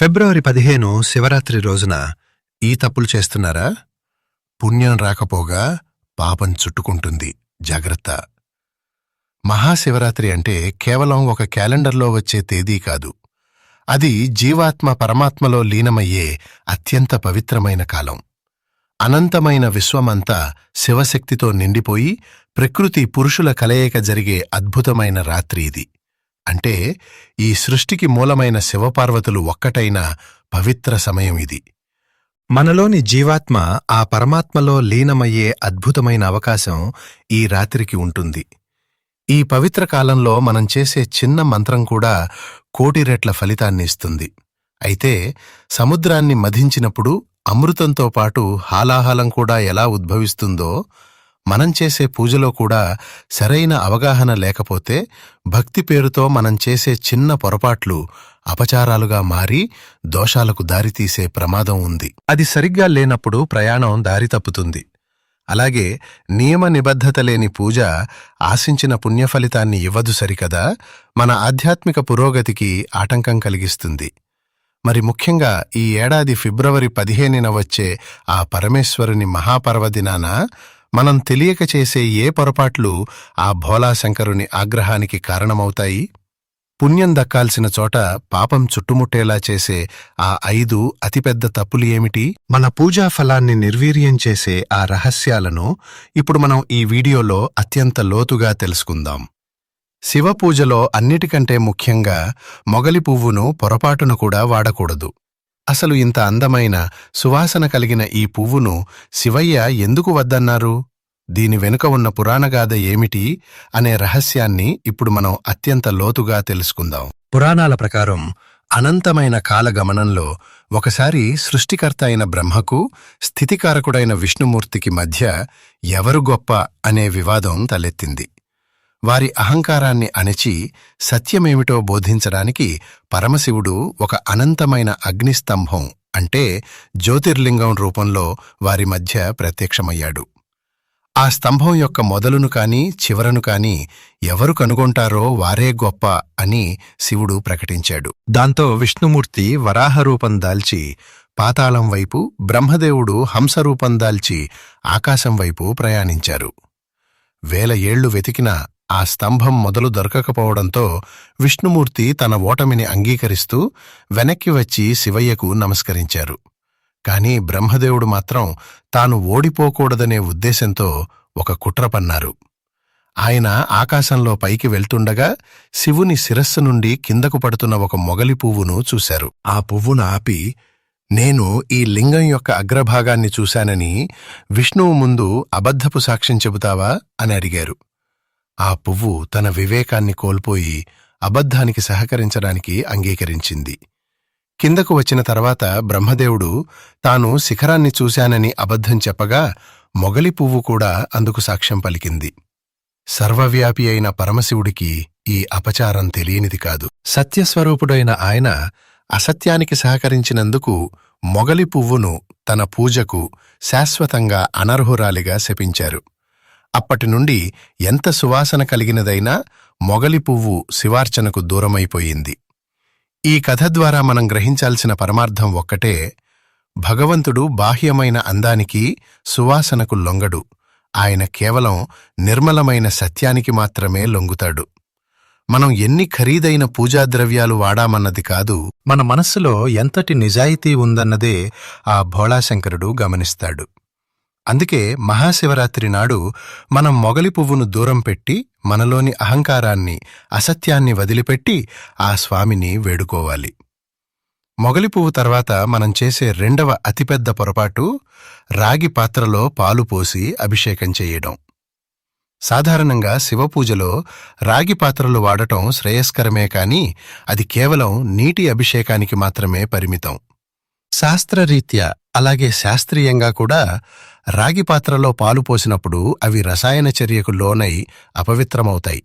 ఫిబ్రవరి పదిహేను శివరాత్రి రోజున ఈ తప్పులు చేస్తున్నారా? పుణ్యం రాకపోగా పాపం చుట్టుకుంటుంది. జాగ్రత్త. మహాశివరాత్రి అంటే కేవలం ఒక క్యాలెండర్లో వచ్చే తేదీ కాదు. అది జీవాత్మ పరమాత్మలో లీనమయ్యే అత్యంత పవిత్రమైన కాలం. అనంతమైన విశ్వమంతా శివశక్తితో నిండిపోయి ప్రకృతి పురుషుల కలయిక జరిగే అద్భుతమైన రాత్రి ఇది. అంటే ఈ సృష్టికి మూలమైన శివపార్వతులు ఒక్కటైన పవిత్ర సమయం ఇది. మనలోని జీవాత్మ ఆ పరమాత్మలో లీనమయ్యే అద్భుతమైన అవకాశం ఈ రాత్రికి ఉంటుంది. ఈ పవిత్ర కాలంలో మనం చేసే చిన్న మంత్రం కూడా కోటి రెట్ల ఫలితాన్ని ఇస్తుంది. అయితే సముద్రాన్ని మధించినప్పుడు అమృతంతో పాటు హాలాహలం కూడా ఎలా ఉద్భవిస్తుందో మనం చేసే పూజలో కూడా సరైన అవగాహన లేకపోతే భక్తి పేరుతో మనం చేసే చిన్న పొరపాట్లు అపచారాలుగా మారి దోషాలకు దారితీసే ప్రమాదం ఉంది. అది సరిగ్గా లేనప్పుడు ప్రయాణం దారి తప్పుతుంది. అలాగే నియమ నిబద్ధత లేని పూజ ఆశించిన పుణ్యఫలితాన్ని ఇవ్వదు సరికదా మన ఆధ్యాత్మిక పురోగతికి ఆటంకం కలిగిస్తుంది. మరి ముఖ్యంగా ఈ ఏడాది ఫిబ్రవరి పదిహేనున వచ్చే ఆ పరమేశ్వరుని మహాపర్వదినాన మనం తెలియక చేసే ఏ పొరపాట్లు ఆ భోలాశంకరుని ఆగ్రహానికి కారణమవుతాయి? పుణ్యం దక్కాల్సిన చోట పాపం చుట్టుముట్టేలా చేసే ఆ ఐదు అతిపెద్ద తప్పులు ఏమిటి? మన పూజా ఫలాన్ని నిర్వీర్యం చేసే ఆ రహస్యాలను ఇప్పుడు మనం ఈ వీడియోలో అత్యంత లోతుగా తెలుసుకుందాం. శివ పూజలో అన్నిటికంటే ముఖ్యంగా మొగలి పువ్వును పొరపాటును కూడా వాడకూడదు. అసలు ఇంత అందమైన సువాసన కలిగిన ఈ పువ్వును శివయ్య ఎందుకు వద్దన్నారు? దీని వెనుక ఉన్న పురాణగాథ ఏమిటి? అనే రహస్యాన్ని ఇప్పుడు మనం అత్యంత లోతుగా తెలుసుకుందాం. పురాణాల ప్రకారం అనంతమైన కాలగమనంలో ఒకసారి సృష్టికర్త అయిన బ్రహ్మకు స్థితికారకుడైన విష్ణుమూర్తికి మధ్య ఎవరు గొప్ప అనే వివాదం తలెత్తింది. వారి అహంకారాన్ని అణిచి సత్యమేమిటో బోధించడానికి పరమశివుడు ఒక అనంతమైన అగ్నిస్తంభం అంటే జ్యోతిర్లింగం రూపంలో వారి మధ్య ప్రత్యక్షమయ్యాడు. ఆ స్తంభం యొక్క మొదలును కాని చివరను కాని ఎవరు కనుగొంటారో వారే గొప్ప అని శివుడు ప్రకటించాడు. దాంతో విష్ణుమూర్తి వరాహరూపం దాల్చి పాతాళం వైపు బ్రహ్మదేవుడు హంసరూపం దాల్చి ఆకాశం వైపు ప్రయాణించారు. వేల ఏళ్ళు వెతికినా ఆ స్తంభం మొదలు దొరకకపోవడంతో విష్ణుమూర్తి తన ఓటమిని అంగీకరిస్తూ వెనక్కి వచ్చి శివయ్యకు నమస్కరించారు. కాని బ్రహ్మదేవుడు మాత్రం తాను ఓడిపోకూడదనే ఉద్దేశంతో ఒక కుట్ర పన్నారు. ఆయన ఆకాశంలో పైకి వెళ్తుండగా శివుని శిరస్సు నుండి కిందకు పడుతున్న ఒక మొగలి పువ్వును చూశారు. ఆ పువ్వును ఆపి నేను ఈ లింగం యొక్క అగ్రభాగాన్ని చూశానని విష్ణువు ముందు అబద్ధపు సాక్ష్యం చెబుతావా? అని అడిగారు. ఆ పువ్వు తన వివేకాన్ని కోల్పోయి అబద్ధానికి సహకరించడానికి అంగీకరించింది. కిందకు వచ్చిన తర్వాత బ్రహ్మదేవుడు తాను శిఖరాన్ని చూశానని అబద్ధం చెప్పగా మొగలి పువ్వు కూడా అందుకు సాక్ష్యం పలికింది. సర్వవ్యాపి అయిన పరమశివుడికి ఈ అపచారం తెలియనిది కాదు. సత్యస్వరూపుడైన ఆయన అసత్యానికి సహకరించినందుకు మొగలి పువ్వును తన పూజకు శాశ్వతంగా అనర్హురాలిగా శపించారు. అప్పటినుండి ఎంత సువాసన కలిగినదైనా మొగలి పువ్వు శివార్చనకు దూరమైపోయింది. ఈ కథ ద్వారా మనం గ్రహించాల్సిన పరమార్థం ఒక్కటే భగవంతుడు బాహ్యమైన అందానికి సువాసనకు లొంగడు. ఆయన కేవలం నిర్మలమైన సత్యానికి మాత్రమే లొంగుతాడు. మనం ఎన్ని ఖరీదైన పూజాద్రవ్యాలు వాడామన్నది కాదు మన మనస్సులో ఎంతటి నిజాయితీ ఉందన్నదే ఆ భోళాశంకరుడు గమనిస్తాడు. అందుకే మహాశివరాత్రి నాడు మనం మొగలి పువ్వును దూరం పెట్టి మనలోని అహంకారాన్ని అసత్యాన్ని వదిలిపెట్టి ఆ స్వామిని వేడుకోవాలి. మొగలి పువ్వు తర్వాత మనం చేసే రెండవ అతిపెద్ద పొరపాటు రాగి పాత్రలో పాలు పోసి అభిషేకం చేయడం. సాధారణంగా శివపూజలో రాగి పాత్రలు వాడటం శ్రేయస్కరమే కాని అది కేవలం నీటి అభిషేకానికి మాత్రమే పరిమితం. శాస్త్రరీత్యా అలాగే శాస్త్రీయంగా కూడా రాగి పాత్రలో పాలు పోసినప్పుడు అవి రసాయన చర్యకు లోనై అపవిత్రమవుతాయి.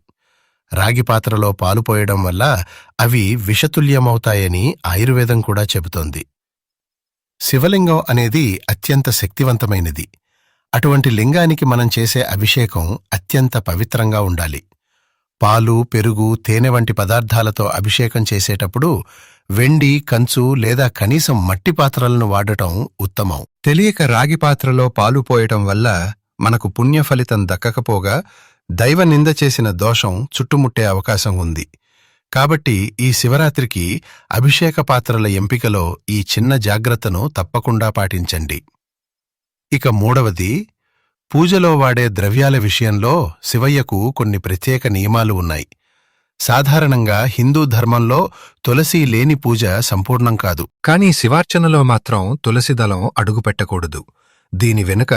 రాగి పాత్రలో పాలు పోయడం వల్ల అవి విషతుల్యమవుతాయని ఆయుర్వేదం కూడా చెబుతోంది. శివలింగం అనేది అత్యంత శక్తివంతమైనది. అటువంటి లింగానికి మనం చేసే అభిషేకం అత్యంత పవిత్రంగా ఉండాలి. పాలు పెరుగు తేనె వంటి పదార్థాలతో అభిషేకం చేసేటప్పుడు వెండి కంచు లేదా కనీసం మట్టి పాత్రలను వాడటం ఉత్తమం. తెలియక రాగి పాత్రలో పాలు పోయటం వల్ల మనకు పుణ్యఫలితం దక్కకపోగా దైవ నింద చేసిన దోషం చుట్టుముట్టే అవకాశం ఉంది. కాబట్టి ఈ శివరాత్రికి అభిషేక పాత్రల ఎంపికలో ఈ చిన్న జాగ్రత్తను తప్పకుండా పాటించండి. ఇక మూడవది పూజలో వాడే ద్రవ్యాల విషయంలో శివయ్యకు కొన్ని ప్రత్యేక నియమాలు ఉన్నాయి. సాధారణంగా హిందూ ధర్మంలో తులసి లేని పూజ సంపూర్ణం కాదు. కానీ శివార్చనలో మాత్రం తులసి దళం అడుగుపెట్టకూడదు దీని వెనుక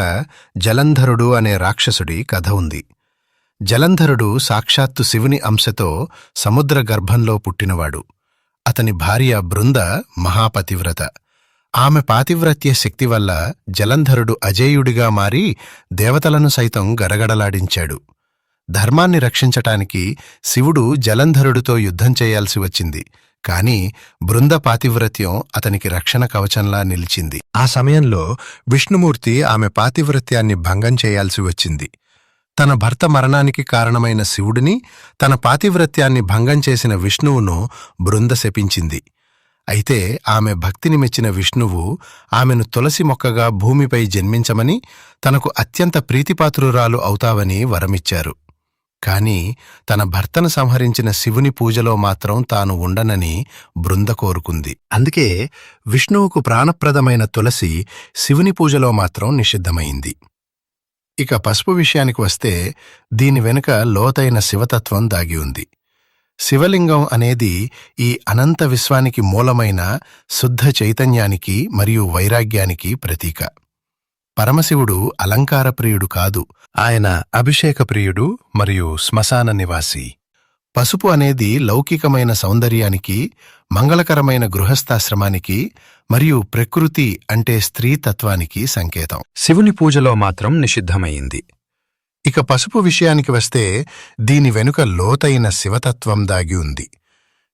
జలంధరుడు అనే రాక్షసుడి కథ ఉంది. జలంధరుడు సాక్షాత్తు శివుని అంశతో సముద్ర గర్భంలో పుట్టినవాడు. అతని భార్య బృంద మహాపతివ్రత. ఆమె పాతివ్రత్య శక్తి వల్ల జలంధరుడు అజేయుడిగా మారి దేవతలను సైతం గడగడలాడించాడు ధర్మాన్ని రక్షించటానికి శివుడు జలంధరుడితో యుద్ధం చేయాల్సి వచ్చింది. కాని బృంద పాతివ్రత్యం అతనికి రక్షణ కవచంలా నిలిచింది. ఆ సమయంలో విష్ణుమూర్తి ఆమె పాతివ్రత్యాన్ని భంగం చేయాల్సి వచ్చింది. తన భర్త మరణానికి కారణమైన శివుడిని తన పాతివ్రత్యాన్ని భంగం చేసిన విష్ణువును బృంద శపించింది. అయితే ఆమె భక్తిని మెచ్చిన విష్ణువు ఆమెను తులసి మొక్కగా భూమిపై జన్మించమని తనకు అత్యంత ప్రీతిపాత్రురాలు అవుతావని వరమిచ్చారు. కాని తన భర్తను సంహరించిన శివుని పూజలో మాత్రం తాను ఉండనని బృంద కోరుకుంది. అందుకే విష్ణువుకు ప్రాణప్రదమైన తులసి శివుని పూజలో మాత్రం నిషిద్ధమైంది. ఇక పసుపు విషయానికి వస్తే దీని వెనుక లోతైన శివతత్వం దాగి ఉంది. శివలింగం అనేది ఈ అనంత విశ్వానికి మూలమైన శుద్ధ చైతన్యానికి మరియు వైరాగ్యానికి ప్రతీక. పరమశివుడు అలంకార ప్రియుడు కాదు. ఆయన అభిషేక ప్రియుడు మరియు శ్మశాన నివాసి. పసుపు అనేది లౌకికమైన సౌందర్యానికి మంగళకరమైన గృహస్థాశ్రమానికి మరియు ప్రకృతి అంటే స్త్రీతత్వానికి సంకేతం. శివుని పూజలో మాత్రం నిషిద్ధమైంది. ఇక పసుపు విషయానికి వస్తే దీని వెనుక లోతైన శివతత్వం దాగి ఉంది.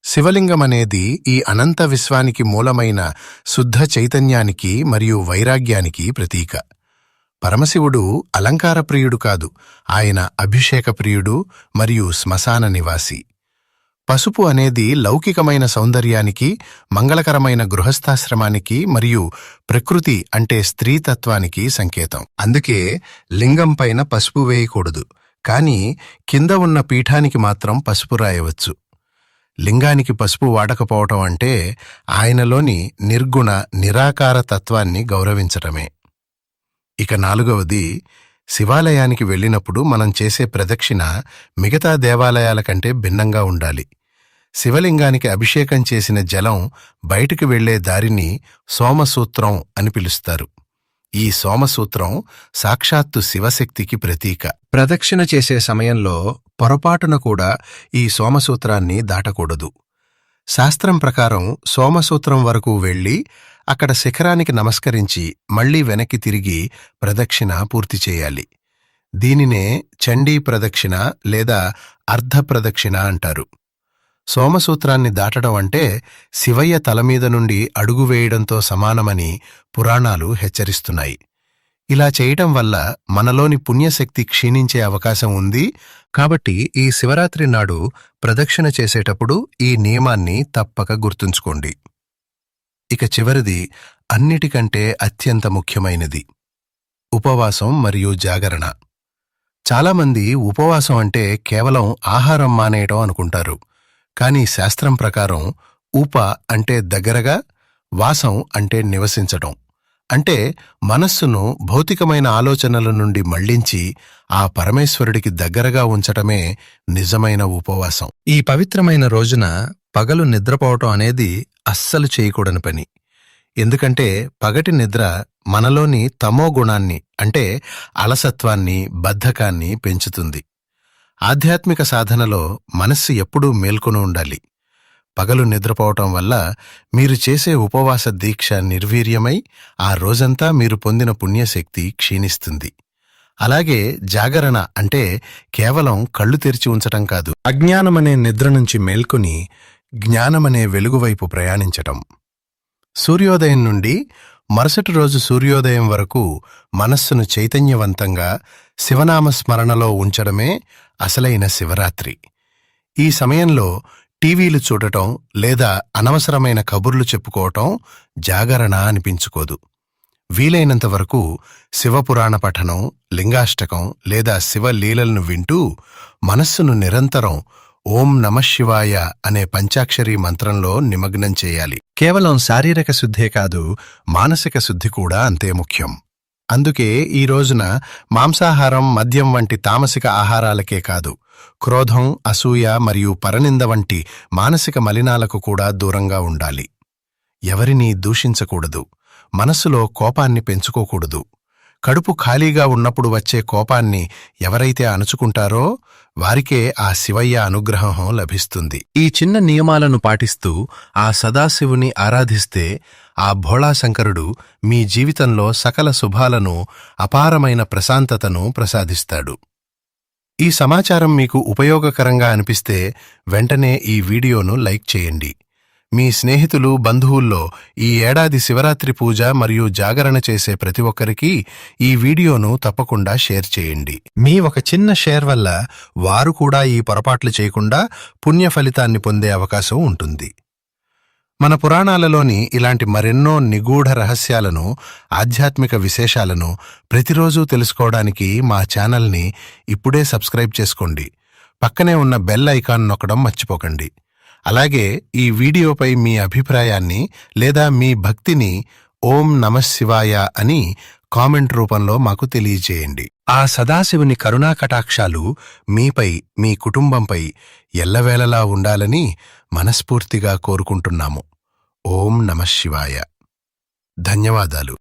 శివలింగం అనేది ఈ అనంత విశ్వానికి మూలమైన శుద్ధ చైతన్యానికి మరియు వైరాగ్యానికి ప్రతీక. పరమశివుడు అలంకార ప్రియుడు కాదు ఆయన అభిషేక ప్రియుడు మరియు శ్మశాన నివాసి. పసుపు అనేది లౌకికమైన సౌందర్యానికి మంగళకరమైన గృహస్థాశ్రమానికి మరియు ప్రకృతి అంటే స్త్రీతత్వానికి సంకేతం. అందుకే లింగంపైన పసుపు వేయకూడదు కాని కింద ఉన్న పీఠానికి మాత్రం పసుపు రాయవచ్చు. లింగానికి పసుపు వాడకపోవటం అంటే ఆయనలోని నిర్గుణ నిరాకార తత్వాన్ని గౌరవించటమే. ఇక నాలుగవది శివాలయానికి వెళ్ళినప్పుడు మనం చేసే ప్రదక్షిణ మిగతా దేవాలయాల కంటే భిన్నంగా ఉండాలి. శివలింగానికి అభిషేకం చేసిన జలం బయటికి వెళ్ళే దారిని సోమసూత్రం అని పిలుస్తారు. ఈ సోమసూత్రం సాక్షాత్తు శివశక్తికి ప్రతీక. ప్రదక్షిణ చేసే సమయంలో పొరపాటున కూడా ఈ సోమసూత్రాన్ని దాటకూడదు. శాస్త్రం ప్రకారం సోమసూత్రం వరకు వెళ్ళి అక్కడ శిఖరానికి నమస్కరించి మళ్ళీ వెనక్కి తిరిగి ప్రదక్షిణ పూర్తి చేయాలి. దీనినే చండీ ప్రదక్షిణ లేదా అర్ధ ప్రదక్షిణ అంటారు. సోమసూత్రాన్ని దాటడం అంటే శివయ్య తలమీద నుండి అడుగు వేయడంతో సమానమని పురాణాలు హెచ్చరిస్తున్నాయి. ఇలా చేయటం వల్ల మనలోని పుణ్యశక్తి క్షీణించే అవకాశం ఉంది. కాబట్టి ఈ శివరాత్రి నాడు ప్రదక్షిణ చేసేటప్పుడు ఈ నియమాన్ని తప్పక గుర్తుంచుకోండి. ఇక చివరిది అన్నిటికంటే అత్యంత ముఖ్యమైనది. ఉపవాసం మరియు జాగరణ. చాలామంది ఉపవాసం అంటే కేవలం ఆహారం మానేయటం అనుకుంటారు. కాని శాస్త్రం ప్రకారం ఉప అంటే దగ్గరగా వాసం అంటే నివసించటం. అంటే మనస్సును భౌతికమైన ఆలోచనల నుండి మళ్ళించి ఆ పరమేశ్వరుడికి దగ్గరగా ఉంచటమే నిజమైన ఉపవాసం. ఈ పవిత్రమైన రోజున పగలు నిద్రపోవటం అనేది అస్సలు చేయకూడని పని. ఎందుకంటే పగటి నిద్ర మనలోని తమో గుణాన్ని అంటే అలసత్వాన్ని బద్ధకాన్ని పెంచుతుంది. ఆధ్యాత్మిక సాధనలో మనస్సు ఎప్పుడూ మేల్కొని ఉండాలి. పగలు నిద్రపోవటం వల్ల మీరు చేసే ఉపవాస దీక్ష నిర్వీర్యమై ఆ రోజంతా మీరు పొందిన పుణ్యశక్తి క్షీణిస్తుంది. అలాగే జాగరణ అంటే కేవలం కళ్ళు తెరిచి ఉంచటం కాదు అజ్ఞానమనే నిద్ర నుంచి మేల్కొని జ్ఞానమనే వెలుగువైపు ప్రయాణించటం. సూర్యోదయం నుండి మరుసటి రోజు సూర్యోదయం వరకు మనస్సును చైతన్యవంతంగా శివనామ స్మరణలో ఉంచడమే అసలైన శివరాత్రి. ఈ సమయంలో టీవీలు చూడటం లేదా అనవసరమైన కబుర్లు చెప్పుకోవటం జాగరణ అనిపించుకోదు. వీలైనంత వరకు శివపురాణ పఠనం లింగాష్టకం లేదా శివలీలలను వింటూ మనస్సును నిరంతరం ఓం నమశివాయ అనే పంచాక్షరీ మంత్రంలో నిమగ్నం చేయాలి. కేవలం శారీరక శుద్ధే కాదు మానసిక శుద్ధి కూడా అంతే ముఖ్యం. అందుకే ఈ రోజున మాంసాహారం మద్యం వంటి తామసిక ఆహారాలకే కాదు క్రోధం అసూయ మరియు పరనింద వంటి మానసిక మలినాలకు కూడా దూరంగా ఉండాలి. ఎవరినీ దూషించకూడదు మనస్సులో కోపాన్ని పెంచుకోకూడదు. కడుపు ఖాళీగా ఉన్నప్పుడు వచ్చే కోపాన్ని ఎవరైతే అణుచుకుంటారో వారికే ఆ శివయ్య అనుగ్రహం లభిస్తుంది. ఈ చిన్న నియమాలను పాటిస్తూ ఆ సదాశివుని ఆరాధిస్తే ఆ భోళాశంకరుడు మీ జీవితంలో సకల శుభాలను అపారమైన ప్రశాంతతను ప్రసాదిస్తాడు. ఈ సమాచారం మీకు ఉపయోగకరంగా అనిపిస్తే వెంటనే ఈ వీడియోను లైక్ చేయండి. మీ స్నేహితులు బంధువుల్లో ఈ ఏడాది శివరాత్రి పూజ మరియు జాగరణ చేసే ప్రతి ఒక్కరికి ఈ వీడియోను తప్పకుండా షేర్ చేయండి. మీ ఒక చిన్న షేర్ వల్ల వారు కూడా ఈ పొరపాట్లు చేయకుండా పుణ్య ఫలితాన్ని పొందే అవకాశం ఉంటుంది. మన పురాణాలలోని ఇలాంటి మరెన్నో నిగూఢ రహస్యాలను ఆధ్యాత్మిక విశేషాలను ప్రతిరోజు తెలుసుకోవడానికి మా ఛానల్ని ఇప్పుడే సబ్స్క్రైబ్ చేసుకోండి. పక్కనే ఉన్న బెల్ ఐకాన్ నొక్కడం మర్చిపోకండి. అలాగే ఈ వీడియోపై మీ అభిప్రాయాన్ని లేదా మీ భక్తిని ఓం నమశివాయ అని కామెంట్ రూపంలో మాకు తెలియజేయండి. ఆ సదాశివుని కరుణా కటాక్షాలు మీపై మీ కుటుంబంపై ఎల్లవేళలా ఉండాలని మనస్ఫూర్తిగా కోరుకుంటున్నాము. ఓం నమశివాయ ధన్యవాదాలు.